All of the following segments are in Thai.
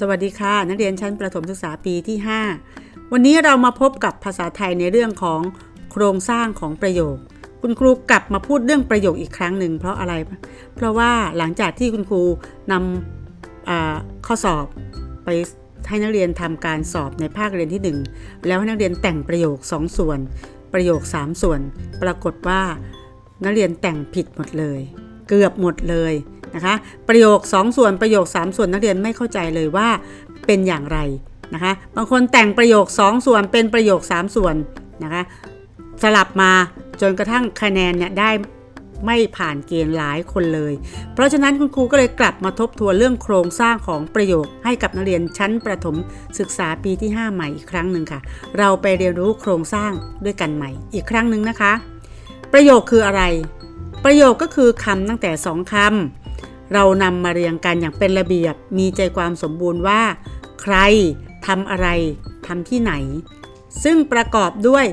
สวัสดีค่ะ นักเรียนชั้นประถมศึกษาปีที่ 5 วันนี้เรามาพบกับภาษาไทยในเรื่องของโครงสร้างของประโยค คุณครูกลับมาพูดเรื่องประโยคอีกครั้งหนึ่งเพราะอะไร เพราะว่าหลังจากที่คุณครูนำข้อสอบไปให้นักเรียนทำการสอบในภาคเรียนที่ 1 แล้วให้นักเรียนแต่งประโยค 2 ส่วน ประโยค 3 ส่วน ปรากฏว่า นักเรียนแต่งผิดหมดเลย เกือบหมดเลย นะคะ ประโยค 2 ส่วนประโยค 3 ส่วนนักเรียนไม่เข้าใจเลยว่าเป็นอย่างไรนะคะ บางคนแต่งประโยค 2 ส่วนเป็นประโยค 3 ส่วนนะคะ สลับมาจนกระทั่งคะแนนเนี่ยได้ไม่ผ่านเกณฑ์หลายคนเลย เพราะฉะนั้นคุณครูก็เลยกลับมาทบทวนเรื่องโครงสร้างของประโยคให้กับนักเรียนชั้นประถมศึกษาปีที่ 5 ใหม่อีกครั้งหนึ่งค่ะ เราไปเรียนรู้โครงสร้างด้วยกันใหม่อีกครั้งหนึ่งนะคะ ประโยคคืออะไร ประโยคก็คือคำตั้งแต่สองคำ เรานำมาเรียงกันอย่างเป็นระเบียบ มีใจความสมบูรณ์ว่า ใครทำอะไรทำที่ไหน ซึ่งประกอบด้วย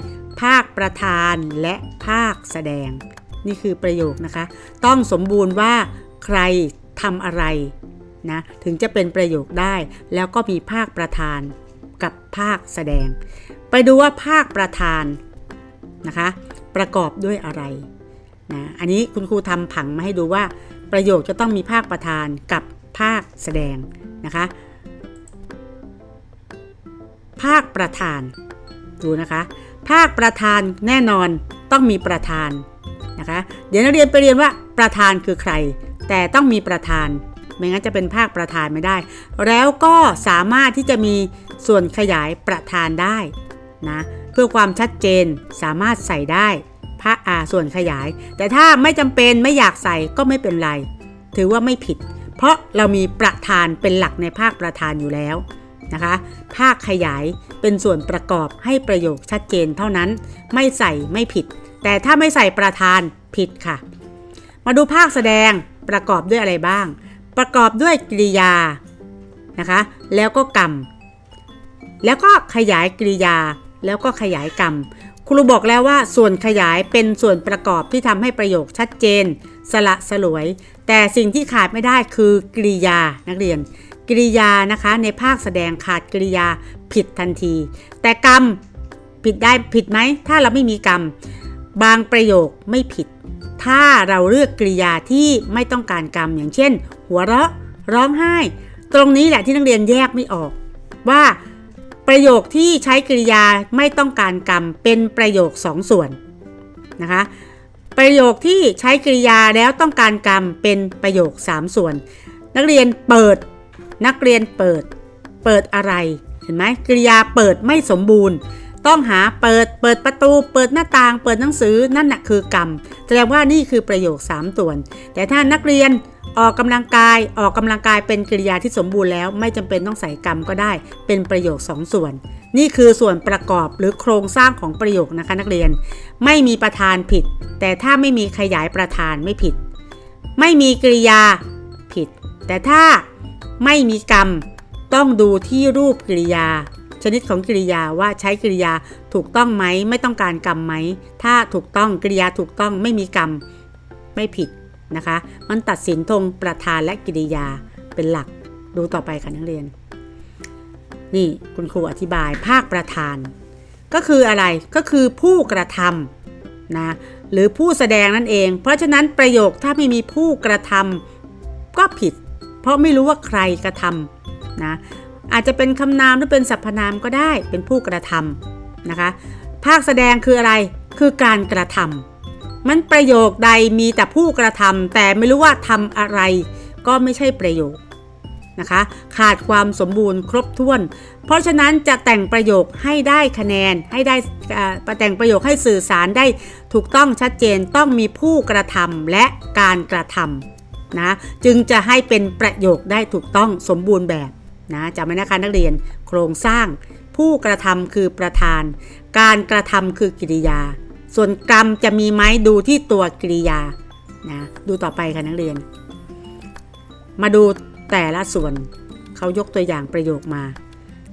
ภาคประธานและภาคแสดง นี่คือประโยคนะคะ ต้องสมบูรณ์ว่า ใครทำอะไรนะถึงจะเป็นประโยคได้ แล้วก็มีภาคประธานกับภาคแสดง ไปดูว่าภาคประธานนะคะ ประกอบด้วยอะไรนะอันนี้คุณครูทำผังมาให้ดูว่า ประโยคจะต้องมีภาคประธานกับภาคแสดงนะคะ ภาคประธานดูนะคะ ภาคประธานแน่นอนต้องมีประธานนะคะ เดี๋ยวนักเรียนไปเรียนว่าประธานคือใคร แต่ต้องมีประธาน ไม่งั้นจะเป็นภาคประธานไม่ได้ แล้วก็สามารถที่จะมีส่วนขยายประธานได้นะเพื่อความชัดเจนสามารถใส่ได้ พระอาส่วนขยาย แต่ถ้าไม่จำเป็นไม่อยากใส่ก็ไม่เป็นไร ถือว่าไม่ผิด เพราะเรามีประธานเป็นหลักในภาคประธานอยู่แล้วนะคะ ภาคขยายเป็นส่วนประกอบให้ประโยคชัดเจนเท่านั้น ไม่ใส่ไม่ผิด แต่ถ้าไม่ใส่ประธานผิดค่ะ มาดูภาคแสดงประกอบด้วยอะไรบ้าง ประกอบด้วยกริยานะคะ แล้วก็กรรม แล้วก็ขยายกริยาแล้วก็ขยายกรรมครูบอกแล้วว่าส่วนขยายเป็นส่วนประกอบที่ทำให้ประโยคชัดเจน สละสลวย แต่สิ่งที่ขาดไม่ได้คือกริยานักเรียน กริยานะคะในภาคแสดงขาดกริยาผิดทันที แต่กรรมผิดได้ผิดไหม ถ้าเราไม่มีกรรม บางประโยคไม่ผิด ถ้าเราเลือกกริยาที่ไม่ต้องการกรรม อย่างเช่น หัวเราะ ร้องไห้ ตรงนี้แหละที่นักเรียนแยกไม่ออก ว่า ประโยคที่ใช้กริยาไม่ต้องการกรรมเป็นประโยคสองส่วนนะคะประโยคที่ใช้กริยาแล้วต้องการกรรมเป็นประโยค3ส่วน นักเรียนเปิด นักเรียนเปิด เปิดอะไรเห็นไหมกริยาเปิดไม่สมบูรณ์ ต้องหาเปิดเปิดประตู เปิดหน้าต่าง เปิดหนังสือนั่นแหะคือกรรมแสดงว่านี่คือประโยค 3 ส่วน แต่ถ้านักเรียนออกกำลังกายออกกำลังกายเป็นกริยาที่สมบูรณ์แล้ว ไม่จำเป็นต้องใส่กรรมก็ได้ เป็นประโยค2ส่วน นี่คือส่วนประกอบหรือโครงสร้างของประโยคนะคะนักเรียน ไม่มีประธานผิด แต่ถ้าไม่มีขยายประธานไม่ผิด ไม่มีกริยาผิด แต่ถ้าไม่มีกรรม ต้องดูที่รูปกริยา ชนิดของกริยาว่าใช้กริยาถูกต้องไหมไม่ต้องการกรรมไหม ถ้าถูกต้องกริยาถูกต้องไม่มีกรรมไม่ผิดนะคะ มันตัดสินตรงประธานและกริยาเป็นหลักดูต่อไปค่ะนักเรียน นี่คุณครูอธิบายภาคประธาน ก็คืออะไรก็คือผู้กระทำนะหรือผู้แสดงนั่นเอง เพราะฉะนั้นประโยคถ้าไม่มีผู้กระทำก็ผิด เพราะไม่รู้ว่าใครกระทำนะ อาจจะเป็นคำนามหรือเป็นสรรพนามก็ได้เป็นผู้กระทำนะคะ ภาคแสดงคืออะไรคือการกระทำมันประโยคใดมีแต่ผู้กระทำแต่ไม่รู้ว่าทำอะไร ก็ไม่ใช่ประโยคนะคะ ขาดความสมบูรณ์ครบถ้วน เพราะฉะนั้นจะแต่งประโยคให้ได้คะแนนให้ได้แต่งประโยคให้สื่อสารได้ถูกต้องชัดเจนต้องมีผู้กระทำและการกระทำนะจึงจะให้เป็นประโยคได้ถูกต้องสมบูรณ์แบบ นะจำไว้นะคะนักเรียนโครงสร้าง ผู้กระทำคือประธาน การกระทำคือกริยา ส่วนกรรมจะมีไหมดูที่ตัวกริยานะดูต่อไปค่ะนักเรียน มาดูแต่ละส่วนเขายกตัวอย่างประโยคมา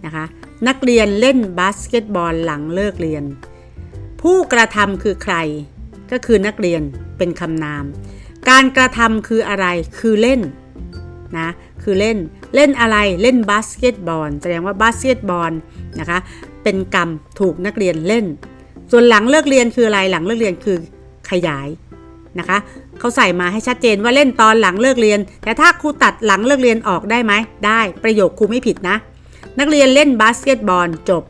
นะคะนักเรียนเล่นบาสเกตบอลหลังเลิกเรียน ผู้กระทำคือใครก็คือนักเรียนเป็นคำนาม การกระทำคืออะไรคือเล่น นะคือเล่นเล่นอะไรเล่นบาสเกตบอลแสดงว่าบาสเกตบอลนะคะเป็นกรรมถูกนักเรียนเล่น ส่วนหลังเลิกเรียนคืออะไรหลังเลิกเรียนคือขยายนะคะเขาใส่มาให้ชัดเจนว่าเล่นตอนหลังเลิกเรียน แต่ถ้าครูตัดหลังเลิกเรียนออกได้ไหมได้ประโยคครูไม่ผิดนะ นักเรียนเล่นบาสเกตบอลจบ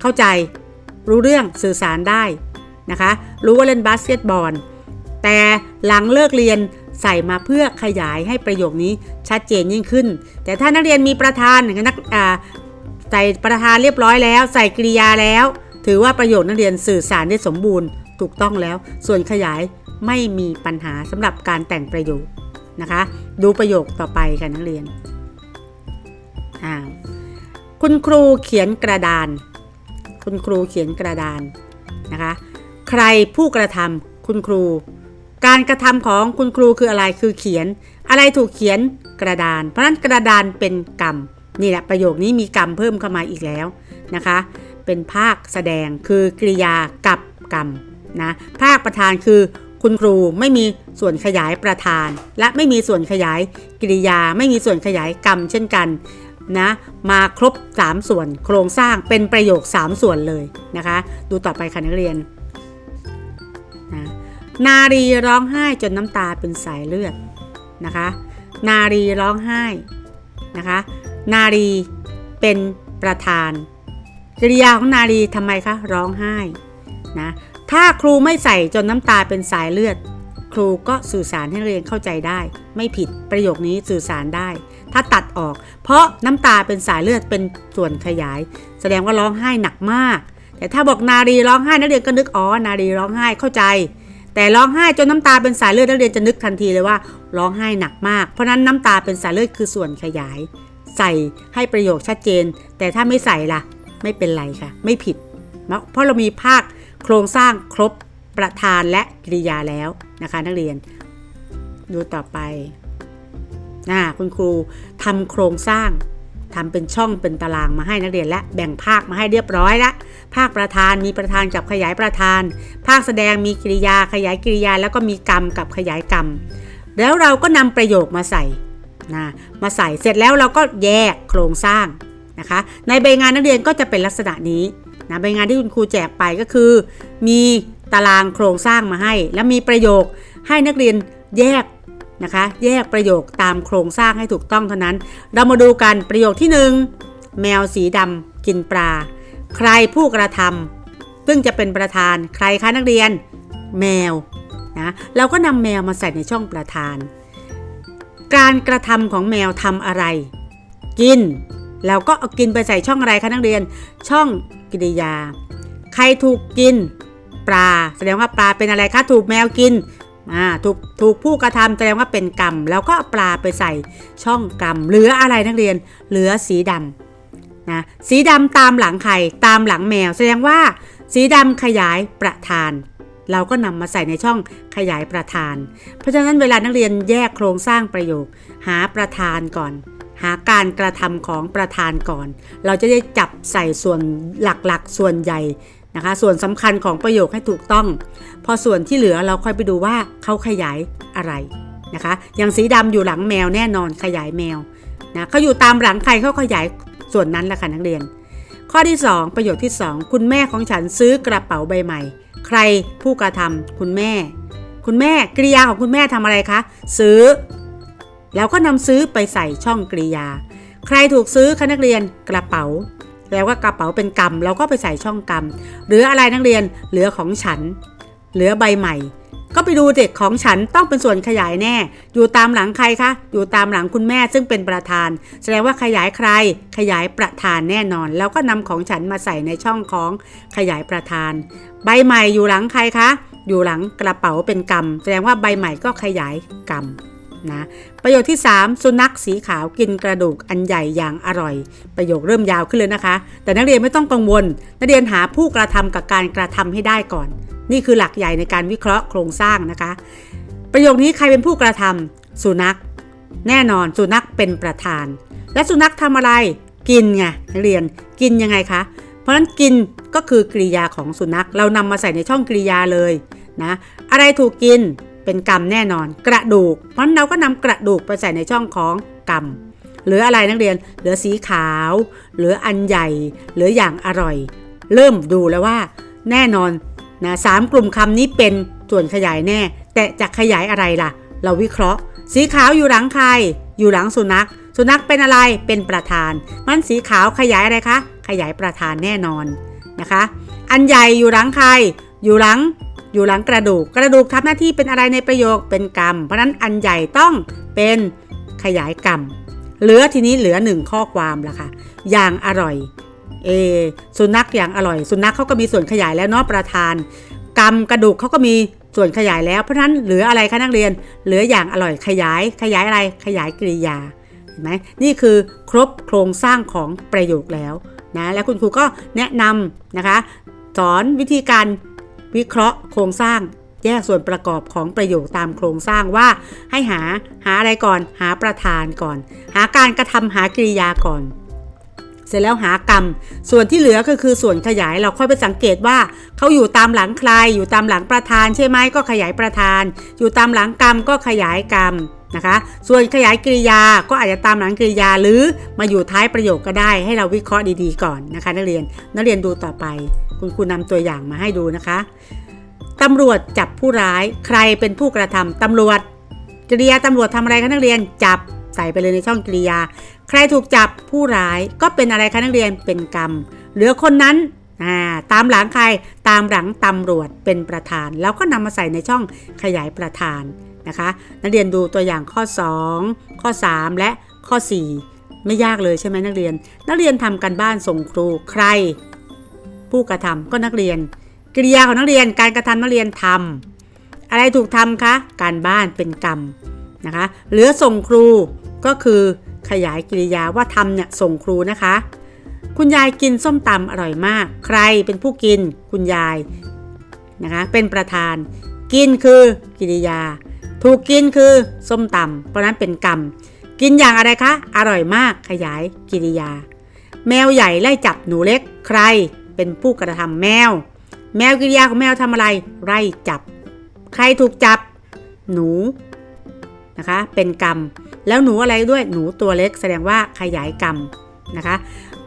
เข้าใจรู้เรื่องสื่อสารได้นะคะ รู้ว่าเล่นบาสเกตบอลแต่หลังเลิกเรียน ใส่มาเพื่อขยายให้ประโยคนี้ชัดเจนยิ่งขึ้น แต่ถ้านักเรียนมีประธานนักใส่ประธานเรียบร้อยแล้ว ใส่กริยาแล้ว ถือว่าประโยคนักเรียนสื่อสารได้สมบูรณ์ถูกต้องแล้ว ส่วนขยายไม่มีปัญหาสำหรับการแต่งประโยคนะคะ ดูประโยคต่อไปค่ะนักเรียนอ่าคุณครูเขียนกระดาน คุณครูเขียนกระดานนะคะ ใครผู้กระทำคุณครู การกระทำของคุณครูคืออะไรคือเขียน อะไรถูกเขียนกระดาน เพราะนั้นกระดานเป็นกรรมนี่แหละประโยคนี้มีกรรมเพิ่มเข้ามาอีกแล้วนะคะ เป็นภาคแสดงคือกริยากับกรรมนะภาคประธานคือคุณครูไม่มีส่วนขยายประธาน และไม่มีส่วนขยายกริยา ไม่มีส่วนขยายกรรมเช่นกันนะมาครบ 3 ส่วนโครงสร้างเป็นประโยค 3 ส่วนเลยนะคะ ดูต่อไปค่ะนักเรียน นารีร้องไห้จนน้ำตาเป็นสายเลือดนะคะ นารีร้องไห้นะคะ นารีเป็นประธานกริยาของนารีทำไมคะร้องไห้นะถ้าครูไม่ใส่จนน้ำตาเป็นสายเลือด ครูก็สื่อสารให้เรียนเข้าใจได้ ไม่ผิดประโยคนี้สื่อสารได้ ถ้าตัดออก เพราะน้ำตาเป็นสายเลือดเป็นส่วนขยาย แสดงว่าร้องไห้หนักมาก แต่ถ้าบอกนารีร้องไห้นักเรียนก็นึกอ๋อนารีร้องไห้เข้าใจ แต่ร้องไห้จนน้ำตาเป็นสายเลือดนักเรียนจะนึกทันทีเลยว่าร้องไห้หนักมาก เพราะนั้นน้ำตาเป็นสายเลือดคือส่วนขยาย ใส่ให้ประโยคชัดเจน แต่ถ้าไม่ใส่ล่ะ ไม่เป็นไรค่ะ ไม่ผิด เพราะเรามีภาคโครงสร้างครบประธานและกริยาแล้วนะคะนักเรียน ดูต่อไปนะคุณครูทำโครงสร้าง ทำเป็นช่องเป็นตารางมาให้นักเรียนและแบ่งภาคมาให้เรียบร้อยล้วภาคประธานมีประธานกับขยายประธาน ภาคแสดงมีกริยาขยายกริยา แล้วก็มีกรรมกับขยายกรรม แล้วเราก็นำประโยคมาใส่นะมาใส่เสร็จแล้วเราก็แยกโครงสร้างนะคะ ในใบงานนักเรียนก็จะเป็นลักษณะนี้นะใบงานที่คุณครูแจกไปก็คือ มีตารางโครงสร้างมาให้ แล้วมีประโยคให้นักเรียนแยก นะคะ แยกประโยคตามโครงสร้างให้ถูกต้องเท่านั้น เรามาดูกันประโยคที่ 1 แมวสีดำกินปลา ใครผู้กระทำซึ่งจะเป็นประธานใครคะนักเรียน แมวนะเราก็นำแมวมาใส่ในช่องประธาน การกระทำของแมวทำอะไร กินเราก็เอากินไปใส่ช่องอะไรคะนักเรียน ช่องกิริยา ใครถูกกิน ปลา แสดงว่าปลาเป็นอะไรคะถูกแมวกิน อ่าถูกถูกผู้กระทำแสดงว่าเป็นกรรม แล้วก็ปลาไปใส่ช่องกรรม เหลืออะไรนักเรียน เหลือสีดำนะสีดำตามหลังไข่ตามหลังแมว แสดงว่า สีดำขยายประธาน เราก็นำมาใส่ในช่องขยายประธาน เพราะฉะนั้นเวลานักเรียนแยกโครงสร้างประโยค หาประธานก่อน หาการกระทำของประธานก่อน เราจะได้จับใส่ส่วนหลักๆ ส่วนใหญ่ นะคะ ส่วนสำคัญของประโยคให้ถูกต้อง พอส่วนที่เหลือเราค่อยไปดูว่าเขาขยายอะไรนะคะอย่างสีดำอยู่หลังแมวแน่นอนขยายแมวนะเขาอยู่ตามหลังใครเขาขยายส่วนนั้นแหละค่ะนักเรียน ข้อที่ 2 ประโยคที่ 2 คุณแม่ของฉันซื้อกระเป๋าใบใหม่ ใครผู้กระทำคุณแม่ คุณแม่กริยาของคุณแม่ทำอะไรคะ ซื้อ แล้วก็นำซื้อไปใส่ช่องกริยา ใครถูกซื้อคะนักเรียนกระเป๋า แล้วก็กระเป๋าเป็นกรรมเราก็ไปใส่ช่องกรรมหรืออะไรนักเรียนเหลือของฉัน เหลือใบใหม่ ก็ไปดูเด็กของฉันต้องเป็นส่วนขยายแน่ อยู่ตามหลังใครคะอยู่ตามหลังคุณแม่ซึ่งเป็นประธาน แสดงว่าขยายใคร ขยายประธานแน่นอน แล้วก็นำของฉันมาใส่ในช่องของขยายประธาน ใบใหม่อยู่หลังใครคะอยู่หลังกระเป๋าเป็นกรรม แสดงว่าใบใหม่ก็ขยายกรรม นะประโยคที่ 3 สุนัขสีขาวกินกระดูกอันใหญ่อย่างอร่อย ประโยคเริ่มยาวขึ้นเลยนะคะ แต่นักเรียนไม่ต้องกังวล นักเรียนหาผู้กระทำกับการกระทำให้ได้ก่อน นี่คือหลักใหญ่ในการวิเคราะห์โครงสร้างนะคะ ประโยคนี้ใครเป็นผู้กระทำสุนัข แน่นอนสุนัขเป็นประธาน และสุนัขทำอะไรกินไงนักเรียนกินยังไงคะเพราะฉะนั้นกินก็คือกริยาของสุนัขเรานำมาใส่ในช่องกริยาเลยนะอะไรถูกกิน เป็นกรรมแน่นอน กระดูก เพราะเราก็นำกระดูกไปใส่ในช่องของกรรมเหลืออะไรนักเรียน เหลือสีขาว เหลืออันใหญ่ เหลืออย่างอร่อย เริ่มดูแล้วว่า แน่นอนนะสามกลุ่มคำนี้เป็นส่วนขยายแน่ แต่จะขยายอะไรล่ะ เราวิเคราะห์ สีขาวอยู่หลังใคร อยู่หลังสุนัข สุนัขเป็นอะไร เป็นประธาน มันสีขาวขยายอะไรคะ ขยายประธานแน่นอนนะคะ อันใหญ่อยู่หลังใคร อยู่หลัง อยู่หลังกระดูก กระดูกทำหน้าที่เป็นอะไรในประโยคเป็นกรรม เพราะนั้นอันใหญ่ต้องเป็นขยายกรรม เหลือทีนี้เหลือหนึ่งข้อความละค่ะ อย่างอร่อย เอ สุนัขอย่างอร่อย สุนัขเขาก็มีส่วนขยายแล้วเนาะประธาน กรรมกระดูกเขาก็มีส่วนขยายแล้ว เพราะนั้นเหลืออะไรคะนักเรียน เหลืออย่างอร่อยขยาย ขยายอะไร ขยายกริยา เห็นไหมนี่คือครบโครงสร้างของประโยคแล้วนะ และคุณครูก็แนะนำนะคะ สอนวิธีการ วิเคราะห์โครงสร้างแยกส่วนประกอบของประโยคตามโครงสร้างว่า ให้หาหาอะไรก่อน หาประธานก่อน หาการกระทำหากริยาก่อน เสร็จแล้วหากรรม ส่วนที่เหลือก็คือส่วนขยายเราค่อยไปสังเกตว่าเขาอยู่ตามหลังใคร อยู่ตามหลังประธานใช่ไหมก็ขยายประธาน อยู่ตามหลังกรรมก็ขยายกรรมนะคะ ส่วนขยายกริยาก็อาจจะตามหลังกริยาหรือมาอยู่ท้ายประโยคก็ได้ให้เราวิเคราะห์ดีๆก่อนนะคะ นักเรียนนักเรียนดูต่อไป คุณครูนำตัวอย่างมาให้ดูนะคะตำรวจจับผู้ร้ายใครเป็นผู้กระทำตำรวจกริยาตำรวจทำอะไรคะนักเรียนจับใส่ไปเลยในช่องกริยา ใครถูกจับผู้ร้ายก็เป็นอะไรคะนักเรียนเป็นกรรม เหลือคนนั้นาตามหลังใครตามหลังตำรวจเป็นประธาน แล้วก็นำมาใส่ในช่องขยายประธานนะคะ นักเรียนดูตัวอย่างข้อ 2 ข้อ 3 และข้อ 4 ไม่ยากเลยใช่ไหมนักเรียน นักเรียนทำกันบ้านส่งครูใคร ผู้กระทำก็นักเรียนกริยาของนักเรียนการกระทำนักเรียนทำอะไรถูกทำคะการบ้านเป็นกรรมนะคะเหลือส่งครูก็คือขยายกริยาว่าทำเนี่ยส่งครูนะคะ คุณยายกินส้มตำอร่อยมาก ใครเป็นผู้กินคุณยายนะคะเป็นประธาน กินคือกิริยา ถูกกินคือส้มตำเพราะนั้นเป็นกรรม กินอย่างอะไรคะ อร่อยมากขยายกิริยา แมวใหญ่ไล่จับหนูเล็กใคร เป็นผู้กระทำแมว แมวกิริยาของแมวทำอะไร ไล่จับ ใครถูกจับ หนูนะคะ เป็นกรรม แล้วหนูอะไรด้วยหนูตัวเล็กแสดงว่าขยายกรรมนะคะ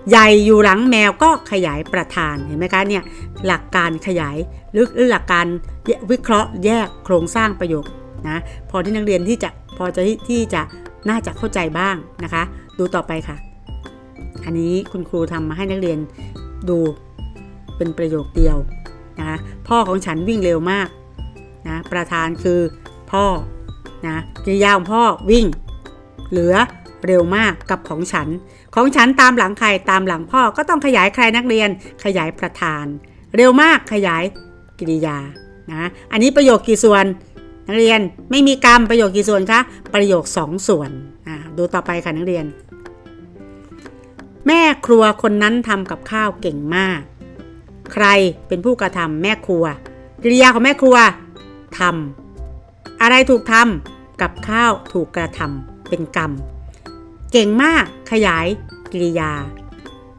ใหญ่อยู่หลังแมวก็ขยายประธานเห็นไหมคะเนี่ยหลักการขยายหรือหรือหลักการวิเคราะห์แยกโครงสร้างประโยคนะพอที่นักเรียนที่จะพอจะที่จะน่าจะเข้าใจบ้างนะคะ ดูต่อไปค่ะ อันนี้คุณครูทำมาให้นักเรียนดู เป็นประโยคเดียวนะพ่อของฉันวิ่งเร็วมากนะประธานคือพ่อนะกริยาของพ่อวิ่ง เหลือเร็วมากกับของฉัน ของฉันตามหลังใครตามหลังพ่อก็ต้องขยายใครนักเรียนขยายประธาน เร็วมากขยายกริยานะอันนี้ประโยคกี่ส่วน นักเรียนไม่มีกรรมประโยคกี่ส่วนคะประโยค 2 ส่วนดูต่อไปค่ะนักเรียน แม่ครัวคนนั้นทำกับข้าวเก่งมาก ใครเป็นผู้กระทำแม่ครัวกิริยาของแม่ครัวทำอะไรถูกทำกับข้าวถูกกระทำเป็นกรรม เก่งมากขยายกิริยา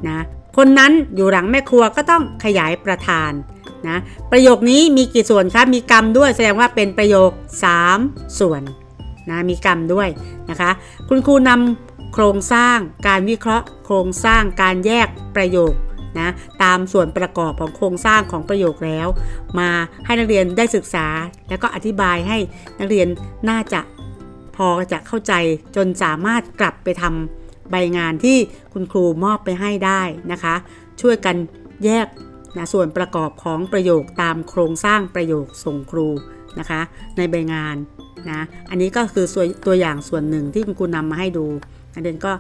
นะคนนั้นอยู่หลังแม่ครัวก็ต้องขยายประธานนะประโยคนี้มีกี่ส่วนครับมีกรรมด้วยแสดงว่าเป็นประโยค 3 ส่วนนะมีกรรมด้วยนะคะคุณครูนำโครงสร้างการวิเคราะห์ โครงสร้างการแยกประโยค นะตามส่วนประกอบของโครงสร้างของประโยคแล้ว มาให้นักเรียนได้ศึกษา แล้วก็อธิบายให้นักเรียนน่าจะพอจะเข้าใจจนสามารถกลับไปทำใบงานที่คุณครูมอบไปให้ได้นะคะ ช่วยกันแยกนะส่วนประกอบของประโยคตามโครงสร้างประโยคส่งครูนะคะ ในใบงานนะอันนี้ก็คือตัวอย่างส่วนหนึ่งที่คุณครูนำมาให้ดู นักเรียนก็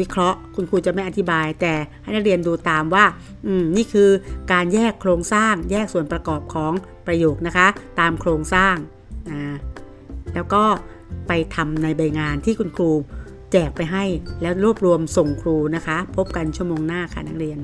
วิเคราะห์ คุณครูจะไม่อธิบาย แต่ให้นักเรียนดูตามว่าอืมนี่คือการแยกโครงสร้าง แยกส่วนประกอบของประโยคนะคะ ตามโครงสร้างนะแล้วก็ไปทำในใบงานที่คุณครูแจกไปให้แล้วรวบรวมส่งครูนะคะ พบกันชั่วโมงหน้าค่ะนักเรียน